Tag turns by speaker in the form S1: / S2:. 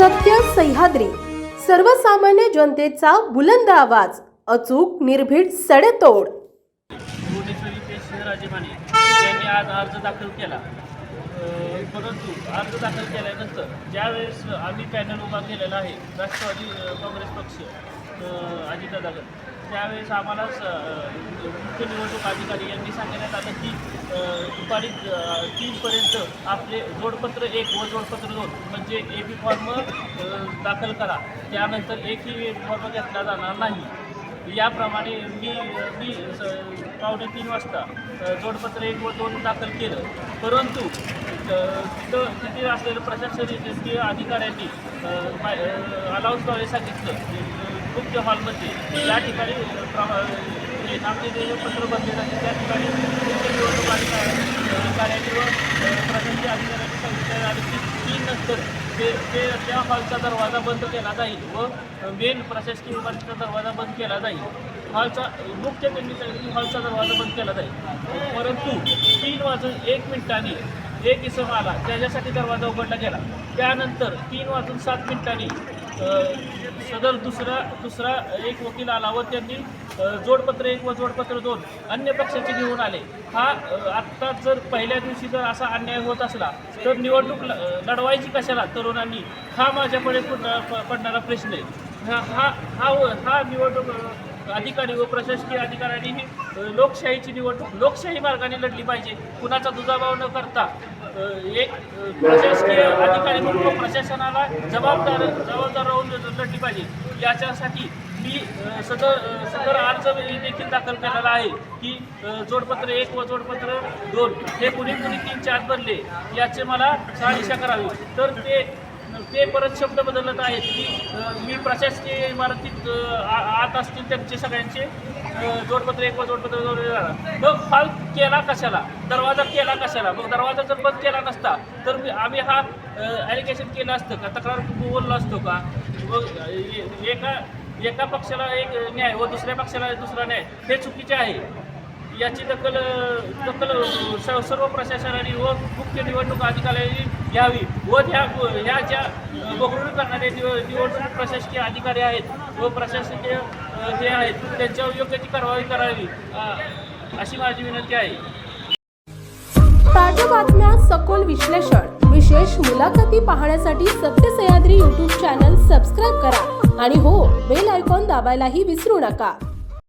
S1: सत्य सह्याद्री. सर्वसामान्य जनतेचा बुलंद आवाज अचूक निर्भीड सडेतोड.
S2: यांनी आज अर्ज दाखल केला. परंतु अर्ज दाखल केल्यानंतर ज्यावेळेस आम्ही पॅनल उभा केलेला आहे राष्ट्रवादी काँग्रेस पक्ष अजितदादा त्यावेळेस आम्हाला स- मुख्य निवडणूक अधिकारी यांनी सांगण्यात आलं की दुपारी तीनपर्यंत आपले जोडपत्र एक व जोडपत्र दोन म्हणजे ए बी फॉर्म दाखल करा. त्यानंतर एकही फॉर्म घेतला जाणार नाही. याप्रमाणे मी मी स- पावणे तीन वाजता जोडपत्र एक व दोन दाखल केलं. परंतु तिथं तिथे असलेलं प्रशासकीय अधिकाऱ्यांनी अलाउन्सद्वारे सांगितलं. मुख्य हॉलमध्ये या ठिकाणी अ, जे पत्र भरले जाते त्या ठिकाणी मुख्य निवडणूक अधिकारी व प्रशासकीय अधिकाऱ्यांनी सांगितलं आलं की तीन नंतर ते ते त्या हॉलचा दरवाजा बंद केला जाईल व मेन प्रशासकीय इमारतीचा दरवाजा बंद केला जाईल. हॉलचा मुख्य त्यांनी सांगितलं हॉलचा दरवाजा बंद केला जाईल. परंतु तीन वाजून एक मिनिटांनी एक इसम आला त्याच्यासाठी दरवाजा उघडला गेला. त्यानंतर तीन वाजून सात मिनिटांनी सदर दुसरा दुसरा एक वकील आला व त्यांनी जोडपत्र एक व जोडपत्र दोन अन्य पक्षाचे घेऊन आले. हा आत्ता जर पहिल्या दिवशी जर असा अन्याय होत असला तर निवडणूक ल- लढवायची कशाला तरुणांनी? हा माझ्याकडे पडणारा प- पडणारा प्रश्न आहे. हा हा हा हा निवडणूक अधिकारी व प्रशासकीय अधिकाऱ्यांनी ही लोकशाहीची निवडणूक लोकशाही मार्गाने लढली पाहिजे. कुणाचा दुजाभाव न करता एक प्रशासकीय अधिकारी म्हणून प्रशासनाला जबाबदार जबाबदार राहून लढली पाहिजे. याच्यासाठी मी सदर सदर अर्ज देखील दाखल केलेला आहे की जोडपत्र एक व जोडपत्र दोन हे कुणी कुणी तीन चार बनले याचे मला शहानिशा करावी. तर ते ते परत शब्द बदलत आहेत की मी प्रशासकीय इमारतीत आ- आत असतील त्यांचे सगळ्यांचे. जोडपत्र एक व जोडपत्र मग फाल केला कशाला? दरवाजा केला कशाला? मग दरवाजा जर बंद केला नसता तर मी आम्ही हा ॲलिगेशन केलं असतं का? तक्रार बोललो असतो का? मग एका एका पक्षाला एक न्याय व दुसऱ्या पक्षाला दुसरा न्याय हे चुकीचे आहे. याची दखल दखल सर्व प्रशासनाने व मुख्य निवडणूक अधिकाऱ्यांनी घ्यावी व ह्या ह्या ज्या बघडून करणारे निव निवडणूक प्रशासकीय अधिकारी आहेत व प्रशासकीय अ, हे आहेत त्यांच्यावर योग्य ती कारवाई करावी अशी माझी विनंती आहे.
S1: ताज्या बातम्या सखोल विश्लेषण विशेष मुलाखती पाहण्यासाठी सत्य सह्याद्री यूट्यूब चॅनल सबस्क्राईब करा आणि हो बेल आयकॉन दाबायलाही विसरू नका.